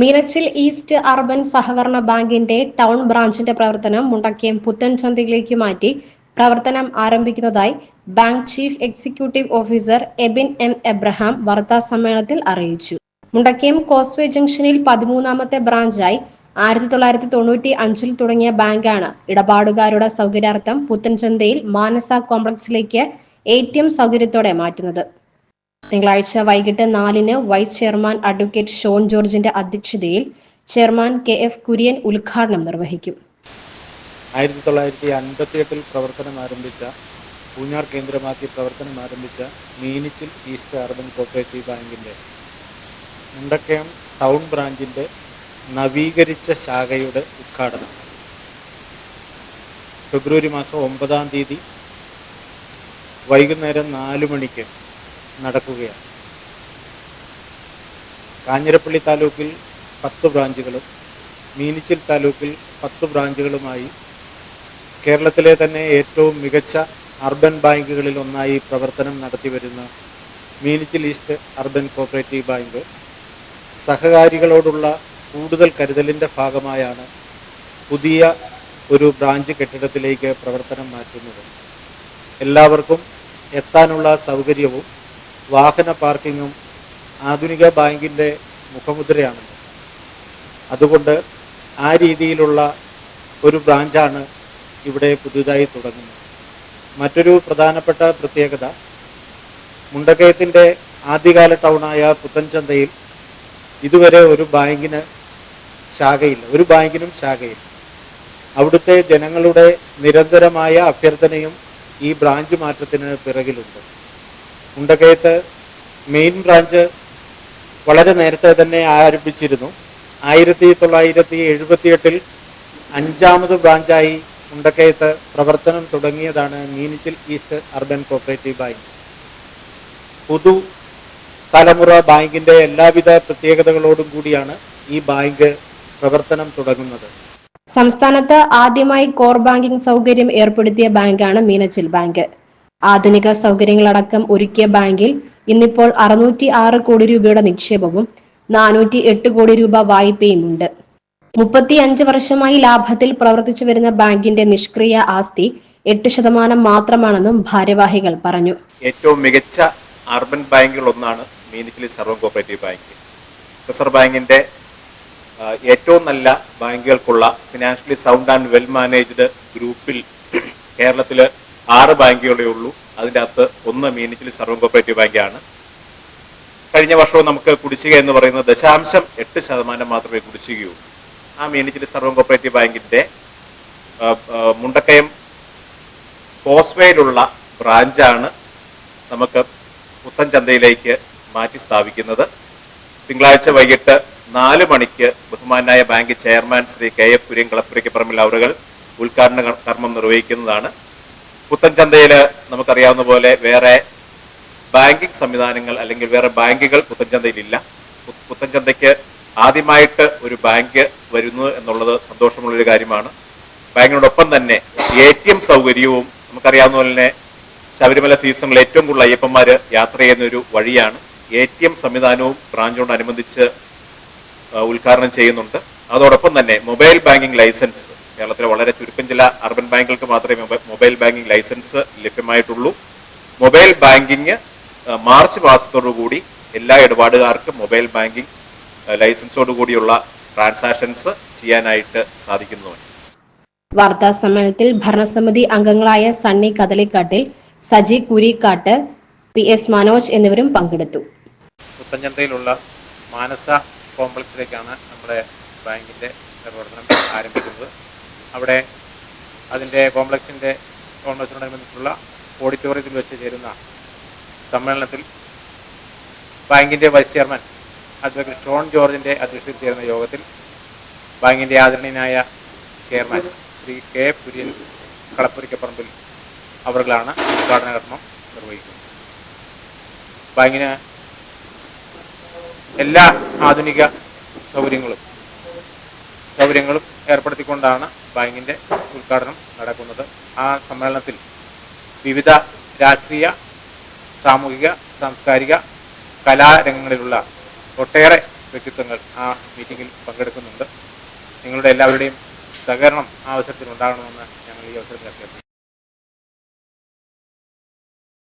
Meenachil east urban സഹകരണ ബാങ്കിന്റെ town ബ്രാഞ്ചിന്റെ പ്രവർത്തനം മുണ്ടക്കയം പുത്തൻചന്തയിലേക്ക് മാറ്റി പ്രവർത്തനം ആരംഭിക്കുന്നതായി bank chief executive officer Ebin M Abraham വാർത്താ സമ്മേളനത്തിൽ അറിയിച്ചു. മുണ്ടക്കയം കോസ്വേ ജംഗ്ഷനിൽ പതിമൂന്നാമത്തെ ബ്രാഞ്ചായി ആയിരത്തി തൊള്ളായിരത്തി തൊണ്ണൂറ്റി അഞ്ചിൽ തുടങ്ങിയ ബാങ്കാണ് ഇടപാടുകാരുടെ സൗകര്യാർത്ഥം പുത്തൻചന്തയിൽ മാനസ കോംപ്ലക്സിലേക്ക് എ ടി എം സൗകര്യത്തോടെ മാറ്റുന്നത്. തിങ്കളാഴ്ച വൈകിട്ട് നാലിന് വൈസ് ചെയർമാൻ അഡ്വക്കേറ്റ് ഷോൺ ജോർജിന്റെ അധ്യക്ഷതയിൽ ചെയർമാൻ കെ എഫ് കുര്യൻ ഉദ്ഘാടനം നിർവഹിക്കും. ആയിരത്തി തൊള്ളായിരത്തി അൻപത്തി എട്ടിൽ പ്രവർത്തനം ആരംഭിച്ച പൂഞ്ഞാർ കേന്ദ്രമാക്കി പ്രവർത്തനം ആരംഭിച്ച മീനിച്ചിൽ ഈസ്റ്റ് അർബൻ കോപ്പറേറ്റീവ് ബാങ്കിന്റെ മുണ്ടക്കയം ടൗൺ ബ്രാഞ്ചിന്റെ നവീകരിച്ച ശാഖയുടെ ഉദ്ഘാടനം. ഫെബ്രുവരി മാസം ഒമ്പതാം തീയതി വൈകുന്നേരം നാല് മണിക്ക് നടക്കുകയാണ്. കാഞ്ഞിരപ്പള്ളി താലൂക്കിൽ പത്ത് ബ്രാഞ്ചുകളും മീനിച്ചിൽ താലൂക്കിൽ പത്ത് ബ്രാഞ്ചുകളുമായി കേരളത്തിലെ തന്നെ ഏറ്റവും മികച്ച അർബൻ ബാങ്കുകളിൽ ഒന്നായി പ്രവർത്തനം നടത്തി വരുന്ന Meenachil east urban cooperative bank സഹകാരികളോടുള്ള കൂടുതൽ കരുതലിന്റെ ഭാഗമായാണ് പുതിയ ഒരു ബ്രാഞ്ച് കെട്ടിടത്തിലേക്ക് പ്രവർത്തനം മാറ്റുന്നത്. എല്ലാവർക്കും എത്താനുള്ള സൗകര്യവും വാഹന പാർക്കിങ്ങും ആധുനിക ബാങ്കിന്റെ മുഖമുദ്രയാണ്. അതുകൊണ്ട് ആ രീതിയിലുള്ള ഒരു ബ്രാഞ്ചാണ് ഇവിടെ പുതുതായി തുടങ്ങുന്നത്. മറ്റൊരു പ്രധാനപ്പെട്ട പ്രത്യേകത മുണ്ടക്കയത്തിന്റെ ആദ്യകാല ടൗണായ പുത്തൻചന്തയിൽ ഇതുവരെ ഒരു ബാങ്കിന് ശാഖയില്ല ഒരു ബാങ്കിനും ശാഖയില്ല. അവിടുത്തെ ജനങ്ങളുടെ നിരന്തരമായ അഭ്യർത്ഥനയും ഈ ബ്രാഞ്ച് മാറ്റത്തിന് പിറകിലുണ്ട്. മുണ്ടക്കയത്ത് മെയിൻ ബ്രാഞ്ച് വളരെ നേരത്തെ തന്നെ ആരംഭിച്ചിരുന്നു. ആയിരത്തി തൊള്ളായിരത്തി എഴുപത്തിയെട്ടിൽ അഞ്ചാമത് ബ്രാഞ്ചായി മുണ്ടക്കയത്ത് പ്രവർത്തനം തുടങ്ങിയതാണ് Meenachil east urban cooperative bank. പുതു തലമുറ ബാങ്കിന്റെ എല്ലാവിധ പ്രത്യേകതകളോടും കൂടിയാണ് ഈ ബാങ്ക് പ്രവർത്തനം തുടങ്ങുന്നത്. സംസ്ഥാനത്ത് ആദ്യമായി കോർ ബാങ്കിംഗ് സൗകര്യം ഏർപ്പെടുത്തിയ ബാങ്കാണ് മീനച്ചിൽ ബാങ്ക്. ആധുനിക സൗകര്യങ്ങളടക്കം ഒരുക്കിയ ബാങ്കിൽ ഇന്നിപ്പോൾ അറുന്നൂറ്റി ആറ് കോടി രൂപയുടെ നിക്ഷേപവും നാനൂറ്റി എട്ട് കോടി രൂപ വായ്പയും ഉണ്ട് മുപ്പത്തി അഞ്ച് വർഷമായി ലാഭത്തിൽ പ്രവർത്തിച്ചു വരുന്ന ബാങ്കിന്റെ നിഷ്ക്രിയ ആസ്തി എട്ട് ശതമാനം മാത്രമാണെന്നും ഭാരവാഹികൾ പറഞ്ഞു. ഏറ്റവും മികച്ച അർബൻ ബാങ്കുകൾ ഒന്നാണ് മീനിച്ചിലി സർവ കോപ്പറേറ്റീവ് ബാങ്ക്. റിസർവ് ബാങ്കിന്റെ ഏറ്റവും നല്ല ബാങ്കുകൾക്കുള്ള financially sound and well managed ഗ്രൂപ്പിൽ കേരളത്തിൽ ആറ് ബാങ്കുകളേ ഉള്ളൂ. അതിന്റെ അകത്ത് ഒന്ന് മീനിച്ചിലി സർവ കോപ്പറേറ്റീവ് ബാങ്കാണ്. കഴിഞ്ഞ വർഷവും നമുക്ക് കുടിശ്ശിക എന്ന് പറയുന്നത് ദശാംശം എട്ട് ശതമാനം മാത്രമേ കുടിശ്ശികയുള്ളൂ. ആ മീനിച്ചിലി സർവ കോപ്പറേറ്റീവ് ബാങ്കിന്റെ മുണ്ടക്കയം കോസ്വേയിലുള്ള ബ്രാഞ്ചാണ് നമുക്ക് പുത്തൻചന്തയിലേക്ക് മാറ്റി സ്ഥാപിക്കുന്നത്. തിങ്കളാഴ്ച വൈകിട്ട് നാല് മണിക്ക് ബഹുമാനായ bank chairman Shri K F Kurian Kalappurackal Parambil അവറുകൾ ഉദ്ഘാടന കർമ്മം നിർവഹിക്കുന്നതാണ്. പുത്തൻചന്തയിൽ നമുക്കറിയാവുന്ന പോലെ വേറെ ബാങ്കിങ് സംവിധാനങ്ങൾ അല്ലെങ്കിൽ വേറെ ബാങ്കുകൾ പുത്തൻചന്തയിലില്ല. പുത്തൻചന്തയ്ക്ക് ആദ്യമായിട്ട് ഒരു ബാങ്ക് വരുന്നു എന്നുള്ളത് സന്തോഷമുള്ളൊരു കാര്യമാണ്. ബാങ്കിനോടൊപ്പം തന്നെ എ ടി എം സൗകര്യവും നമുക്കറിയാവുന്ന പോലെ തന്നെ ശബരിമല സീസണിൽ ഏറ്റവും കൂടുതൽ അയ്യപ്പന്മാർ യാത്ര ചെയ്യുന്ന ഒരു വഴിയാണ്. എ ടി എം സംവിധാനവും ബ്രാഞ്ചോടനുബന്ധിച്ച് ഉദ്ഘാടനം ചെയ്യുന്നുണ്ട്. അതോടൊപ്പം തന്നെ മൊബൈൽ ബാങ്കിംഗ് ലൈസൻസ് കേരളത്തിലെ വളരെ ചുരുക്കം ചില അർബൻ ബാങ്കുകൾക്ക് മാത്രമേ മൊബൈൽ ബാങ്കിംഗ് ലൈസൻസ് ലഭ്യമായിട്ടുള്ളൂ. മൊബൈൽ ബാങ്കിങ് മാർച്ച് മാസത്തോടുകൂടി എല്ലാ ഇടപാടുകാർക്കും മൊബൈൽ ബാങ്കിങ് ലൈസൻസോടുകൂടിയുള്ള ലൈസൻസോടു കൂടിയുള്ള ട്രാൻസാക്ഷൻസ് ചെയ്യാനായിട്ട് സാധിക്കുന്നതാണ് വാർത്താ സമ്മേളനത്തിൽ ഭരണസമിതി അംഗങ്ങളായ സണ്ണി കദളിക്കാട്ടിൽ സജി കുരിക്കാട്ട് പി എസ് മനോജ് എന്നിവരും പങ്കെടുത്തു. പുത്തഞ്ചന്തയിലുള്ള മാനസ കോംപ്ലക്സിലേക്കാണ് നമ്മുടെ ബാങ്കിന്റെ പ്രവർത്തനം ആരംഭിക്കുന്നത്. അവിടെ അതിന്റെ കോംപ്ലക്സിന്റെ കോൺഗ്രസിനോടനുബന്ധിച്ചുള്ള ഓഡിറ്റോറിയത്തിൽ വെച്ച് ചേരുന്ന സമ്മേളനത്തിൽ ബാങ്കിന്റെ വൈസ് ചെയർമാൻ അഡ്വക്കേറ്റ് ഷോൺ ജോർജിന്റെ അധ്യക്ഷതയിൽ ചേരുന്ന യോഗത്തിൽ ബാങ്കിന്റെ ആദരണീയനായ ചെയർമാൻ ശ്രീ കെ കുര്യൻ കളപ്പുരിക്കപ്പറമ്പിൽ അവർകളാണ് ഉദ്ഘാടന കർമ്മം നിർവഹിക്കുന്നത്. ബാങ്കിന് എല്ലാ ആധുനിക സൗകര്യങ്ങളും സൗകര്യങ്ങളും ഏർപ്പെടുത്തിക്കൊണ്ടാണ് ബാങ്കിന്റെ ഉദ്ഘാടനം നടക്കുന്നത്. ആ സമ്മേളനത്തിൽ വിവിധ രാഷ്ട്രീയ സാമൂഹിക സാംസ്കാരിക കലാരംഗങ്ങളിലുള്ള ഒട്ടേറെ വ്യക്തിത്വങ്ങൾ ആ മീറ്റിങ്ങിൽ പങ്കെടുക്കുന്നുണ്ട്. നിങ്ങളുടെ എല്ലാവരുടെയും സഹകരണം ആ അവസരത്തിൽ ഉണ്ടാകണമെന്ന് ഞങ്ങൾ ഈ അവസരത്തിൽ അഭ്യർത്ഥിക്കുന്നു.